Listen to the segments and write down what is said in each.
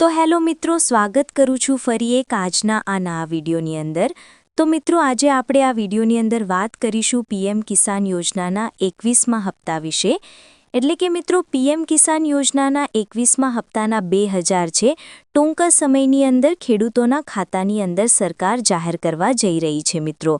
તો હેલો મિત્રો, સ્વાગત કરું છું ફરી એક આજના આ નવા વિડીયોની અંદર. તો મિત્રો, આજે આપણે આ વિડીયોની અંદર વાત કરીશું પીએમ કિસાન યોજનાના એકવીસમાં હપ્તા વિશે. એટલે કે મિત્રો, પીએમ કિસાન યોજનાના એકવીસમાં હપ્તાના બે હજાર છે, ટૂંકા સમયની અંદર ખેડૂતોના ખાતાની અંદર સરકાર જાહેર કરવા જઈ રહી છે મિત્રો.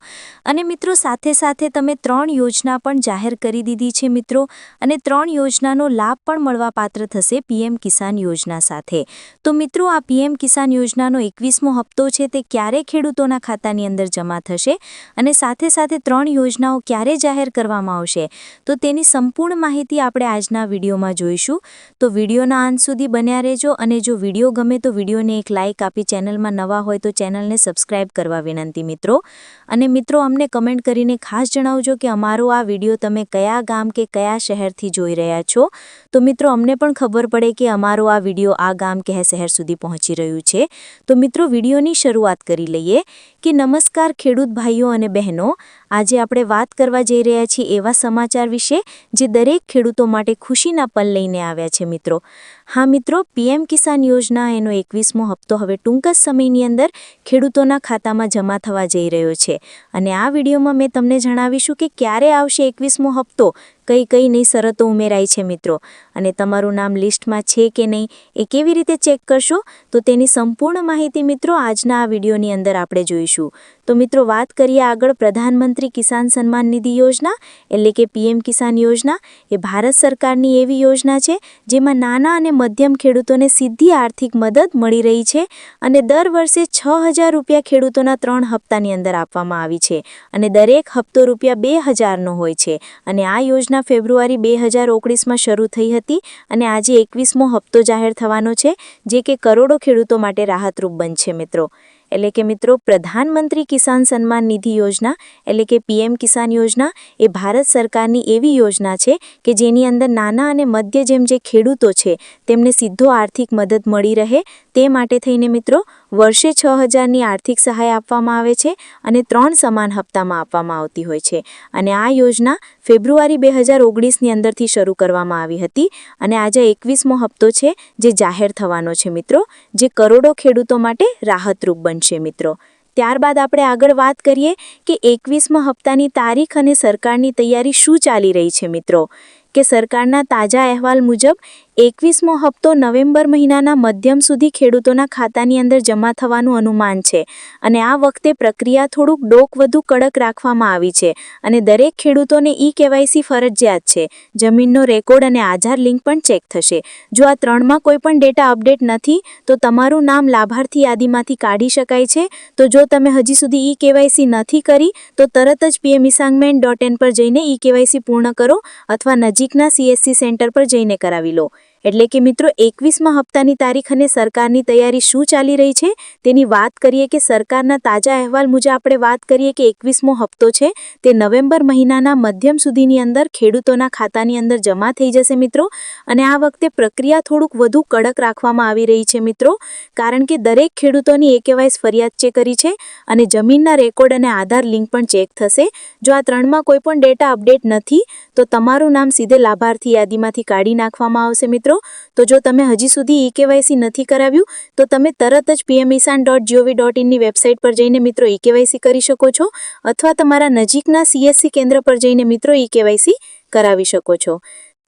અને મિત્રો, સાથે સાથે તમે ત્રણ યોજના પણ જાહેર કરી દીધી છે મિત્રો. અને ત્રણ યોજનાનો લાભ પણ મળવાપાત્ર થશે પીએમ કિસાન યોજના સાથે. તો મિત્રો, આ પીએમ કિસાન યોજનાનો એકવીસમો હપ્તો છે તે ક્યારે ખેડૂતોના ખાતાની અંદર જમા થશે? અને સાથે સાથે ત્રણ યોજનાઓ ક્યારે જાહેર કરવામાં આવશે? તો તેની સંપૂર્ણ માહિતી આપણે આજના વિડીયોમાં જોઈશું. તો વિડીયોના અંત સુધી બન્યા રહેજો અને જો વીડિયો ગમે તો વિડીયોને એક લાઇક આપી ચેનલમાં નવા હોય તો ચેનલને સબસ્ક્રાઇબ કરવા વિનંતી મિત્રો. અને મિત્રો, અમને કમેન્ટ કરીને ખાસ જણાવજો કે અમારો આ વીડિયો તમે કયા ગામ કે કયા શહેરથી જોઈ રહ્યા છો. તો મિત્રો, અમને પણ ખબર પડે કે અમારો આ વીડિયો આ ગામ કે શહેર સુધી પહોંચી રહ્યું છે. તો મિત્રો, વિડીયોની શરૂઆત કરી લઈએ કે નમસ્કાર ખેડૂત ભાઈઓ અને બહેનો. આજે આપણે વાત કરવા જઈ રહ્યા છીએ એવા સમાચાર વિશે જે દરેક ખેડૂતો માટે ખુશીના પલ લઈને આવ્યા છે મિત્રો. હા મિત્રો, પીએમ કિસાન યોજના એનો એકવીસમો હપ્તો હવે ટૂંક જ સમયની અંદર ખેડૂતોના ખાતામાં જમા થવા જઈ રહ્યો છે. અને આ વિડીયોમાં મેં તમને જણાવીશું કે ક્યારે આવશે એકવીસમો હપ્તો કઈ કઈ નહીં શરતો ઉમેરાઈ છે મિત્રો. અને તમારું નામ લિસ્ટમાં છે કે નહીં એ કેવી રીતે ચેક કરશો? તો તેની સંપૂર્ણ માહિતી મિત્રો આજના આ વિડીયોની અંદર આપણે જોઈશું. તો મિત્રો વાત કરીએ આગળ પ્રધાનમંત્રી કિસાન સન્માન નિધિ યોજના, એટલે કે પીએમ કિસાન યોજના. એ ભારત સરકારની એવી યોજના છે જેમાં નાના અને મધ્યમ ખેડૂતોને સીધી આર્થિક મદદ મળી રહી છે અને દર વર્ષે છ હજાર રૂપિયા ખેડૂતોના ત્રણ હપ્તાની અંદર આપવામાં આવી છે. અને દરેક હપ્તો રૂપિયા બે હજારનો હોય છે. અને આ યોજના ફેબ્રુઆરી બે હજાર ઓગણીસમાં શરૂ થઈ હતી અને આજે એકવીસમો હપ્તો જાહેર થવાનો છે, જે કે કરોડો ખેડૂતો માટે રાહતરૂપ બનશે મિત્રો. એટલે કે મિત્રો, પ્રધાનમંત્રી કિસાન સન્માન નિધિ યોજના, એટલે કે પીએમ કિસાન યોજના, એ ભારત સરકારની એવી યોજના છે કે જેની અંદર નાના અને મધ્ય જેમ જે ખેડૂતો છે, તેમને સીધો આર્થિક મદદ મળી રહે તે માટે થઈને મિત્રો વર્ષે છ હજારની આર્થિક સહાય આપવામાં આવે છે અને ત્રણ સમાન હપ્તામાં આપવામાં આવતી હોય છે. અને આ યોજના ફેબ્રુઆરી બે હજાર ઓગણીસની અંદરથી શરૂ કરવામાં આવી હતી અને આજે એકવીસમો હપ્તો છે જે જાહેર થવાનો છે મિત્રો, જે કરોડો ખેડૂતો માટે રાહતરૂપ બનશે મિત્રો. ત્યારબાદ આપણે આગળ વાત કરીએ કે એકવીસમા હપ્તાની તારીખ અને સરકારની તૈયારી શું ચાલી રહી છે મિત્રો? કે સરકારના તાજા અહેવાલ મુજબ એકવીસમો હપ્તો નવેમ્બર મહિનાના મધ્યમ સુધી ખેડૂતોના ખાતાની અંદર જમા થવાનું અનુમાન છે અને આ વખતે પ્રક્રિયા થોડુંક ડોક વધુ કડક રાખવામાં આવી છે અને દરેક ખેડૂતોને ઈ કેવાયસી ફરજિયાત છે. જમીનનો રેકોર્ડ અને આધાર લિંક પણ ચેક થશે. જો આ ત્રણમાં કોઈ પણ ડેટા અપડેટ નથી, તો તમારું નામ લાભાર્થી યાદીમાંથી કાઢી શકાય છે. તો જો તમે હજી સુધી ઈ કેવાયસી નથી કરી, તો તરત જ પીએમ ઇસાંગમેન્ટ ડોટ ઇન પર જઈને ઈ કેવાયસી પૂર્ણ કરો અથવા નજીકના સીએસસી સેન્ટર પર જઈને કરાવી લો. એટલે કે મિત્રો, એકવીસમા હપ્તાની તારીખ અને સરકારની તૈયારી શું ચાલી રહી છે? તેની વાત કરીએ કે સરકારના તાજા અહેવાલ મુજબ આપણે વાત કરીએ કે એકવીસમો હપ્તો છે, તે નવેમ્બર મહિનાના મધ્યમ સુધીની અંદર ખેડૂતોના ખાતાની અંદર જમા થઈ જશે મિત્રો. અને આ વખતે પ્રક્રિયા થોડુંક વધુ કડક રાખવામાં આવી રહી છે મિત્રો, કારણ કે દરેક ખેડૂતોની એકેવાઇસ ફરિયાદ ચેક કરી છે અને જમીનના રેકોર્ડ અને આધાર લિંક પણ ચેક થશે. જો આ ત્રણમાં કોઈ પણ ડેટા અપડેટ નથી, તો તમારું નામ સીધે લાભાર્થી યાદીમાંથી કાઢી નાખવામાં આવશે મિત્રો. તો જો તમે હજી સુધી ઈ કેવાયસી નથી કરાવ્યું, તો તમે તરત જ PM Kisan dot G O V dot ઇનની website પર જઈને મિત્રો ઈ કેવાયસી કરી શકો છો, અથવા તમારા નજીકના સીએસસી કેન્દ્ર પર જઈને મિત્રો ઈ કેવાયસી કરાવી શકો છો.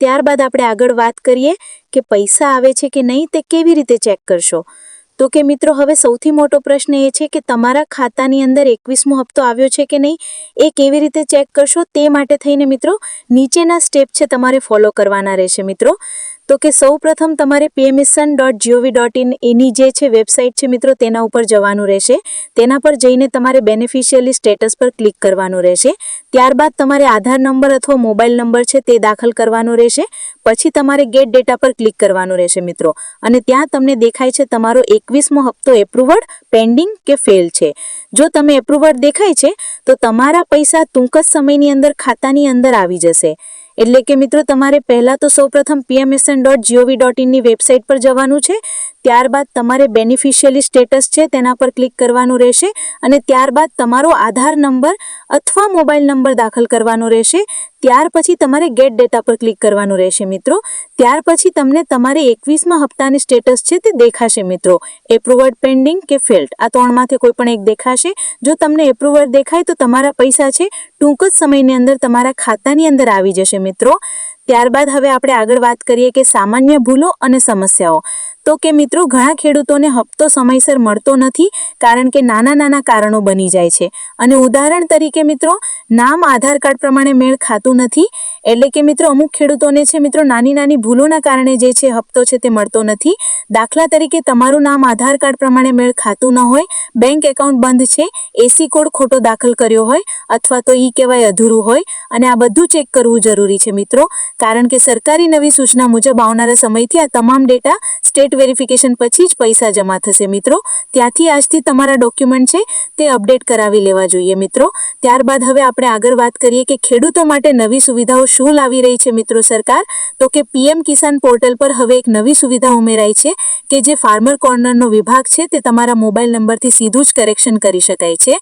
ત્યારબાદ આપણે આગળ વાત કરીએ કે પૈસા આવે છે કે નહીં તે કેવી રીતે ચેક કરશો? તો કે મિત્રો હવે સૌથી મોટો પ્રશ્ન એ છે કે તમારા ખાતાની અંદર એકવીસમો હપ્તો આવ્યો છે કે નહીં, એ કેવી રીતે ચેક કરશો તે માટે થઈને મિત્રો નીચેના સ્ટેપ છે તમારે ફોલો કરવાના રહેશે મિત્રો. તો કે સૌ પ્રથમ તમારે PM Kisan dot G O V dot in એની જે છે વેબસાઇટ છે મિત્રો, તેના ઉપર જવાનું રહેશે. તેના પર જઈને તમારે બેનિફિશિયલી સ્ટેટસ પર ક્લિક કરવાનું રહેશે. ત્યારબાદ તમારે આધાર નંબર અથવા મોબાઈલ નંબર છે તે દાખલ કરવાનો રહેશે. પછી તમારે ગેટ ડેટા પર ક્લિક કરવાનું રહેશે મિત્રો. અને ત્યાં તમને દેખાય છે તમારો એકવીસમો હપ્તો એપ્રુવડ પેન્ડિંગ કે ફેલ છે. જો તમે એપ્રુવડ દેખાય છે, તો તમારા પૈસા ટૂંક જ સમયની અંદર ખાતાની અંદર આવી જશે. એટલે કે મિત્રો, તમારે પહેલાં તો સૌપ્રથમ PM Kisan dot G O V dot ઇનની website પર જવાનું છે. ત્યારબાદ તમારે બેનિફિશિયલી સ્ટેટસ છે તેના પર ક્લિક કરવાનું રહેશે અને ત્યારબાદ તમારો આધાર નંબર અથવા મોબાઈલ નંબર દાખલ કરવાનો રહેશે. ત્યાર પછી તમારે ગેટ ડેટા પર ક્લિક કરવાનું રહેશે મિત્રો. ત્યાર પછી તમને તમારે એકવીસમાં હપ્તાની સ્ટેટસ છે તે દેખાશે મિત્રો. એપ્રુવર્ડ પેન્ડિંગ કે ફેલ્ટ આ ત્રણમાંથી કોઈ પણ એક દેખાશે. જો તમને એપ્રુવર્ડ દેખાય તો તમારા પૈસા છે, ટૂંક જ સમયની અંદર તમારા ખાતાની અંદર આવી જશે મિત્રો. ત્યારબાદ હવે આપણે આગળ વાત કરીએ કે સામાન્ય ભૂલો અને સમસ્યાઓ. તો કે મિત્રો, ઘણા ખેડૂતોને હપ્તો સમયસર મળતો નથી કારણ કે નાના નાના કારણો બની જાય છે. અને ઉદાહરણ તરીકે મિત્રો, નામ, આધાર કાર્ડ પ્રમાણે મેળ ખાતું નથી. એટલે કે મિત્રો, અમુક ખેડૂતોને છે મિત્રો, નાની નાની ભૂલોના કારણે જે છે હપ્તો છે તે મળતો નથી. દાખલા તરીકે તમારું નામ, આધાર કાર્ડ પ્રમાણે મેળ ખાતું ન હોય, બેંક એકાઉન્ટ બંધ છે એસી કોડ ખોટો દાખલ કર્યો હોય, અથવા તો ઈ કહેવાય અધૂરું હોય, અને આ બધું ચેક કરવું જરૂરી છે મિત્રો. કારણ કે સરકારી નવી સૂચના મુજબ આવનારા સમયથી આ તમામ ડેટા સ્ટેટ વેરિફિકેશન પછી જ પૈસા જમા થશે મિત્રો. ત્યાંથી આજથી તમારા ડોક્યુમેન્ટ છે તે અપડેટ કરાવી લેવા જોઈએ મિત્રો. ત્યારબાદ હવે આપણે આગળ વાત કરીએ કે ખેડૂતો માટે નવી સુવિધાઓ શું લાવી રહી છે મિત્રો સરકાર? તો કે પીએમ કિસાન પોર્ટલ પર હવે એક નવી સુવિધા ઉમેરાઈ છે કે જે ફાર્મર કોર્નરનો વિભાગ છે તે તમારા મોબાઈલ નંબરથી સીધું જ કરેક્શન કરી શકાય છે.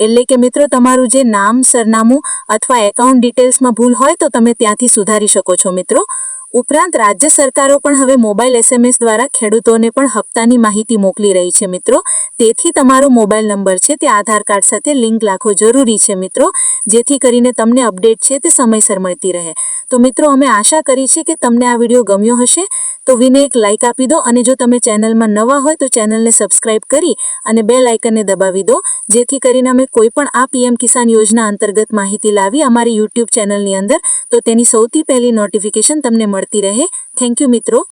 એટલે કે મિત્રો તમારું જે નામ, સરનામું અથવા એકાઉન્ટ ડિટેલ્સમાં ભૂલ હોય તો તમે ત્યાંથી સુધારી શકો છો મિત્રો. ઉપરાંત રાજ્ય સરકારો પણ હવે મોબાઈલ એસએમએસ દ્વારા ખેડૂતોને પણ હપ્તાની માહિતી મોકલી રહી છે મિત્રો. તેથી તમારો મોબાઈલ નંબર છે તે આધાર કાર્ડ સાથે લિંક રાખવો જરૂરી છે મિત્રો. જેથી કરીને તમને અપડેટ છે તે સમયસર મળતી રહે. તો મિત્રો, અમે આશા કરી છે કે તમને આ વીડિયો ગમ્યો હશે. તો વિને એક લાઇક આપી દો અને જો તમે ચેનલમાં નવા હોય તો ચેનલને સબસ્ક્રાઇબ કરી અને બે લાઇકનને દબાવી દો. જેથી કરીને અમે કોઈ પણ આ પીએમ કિસાન યોજના અંતર્ગત માહિતી લાવી અમારી યુટ્યુબ ચેનલની અંદર. તો તેની સૌથી પહેલી નોટિફિકેશન તમને મળતી રહે. થેન્ક યુ મિત્રો.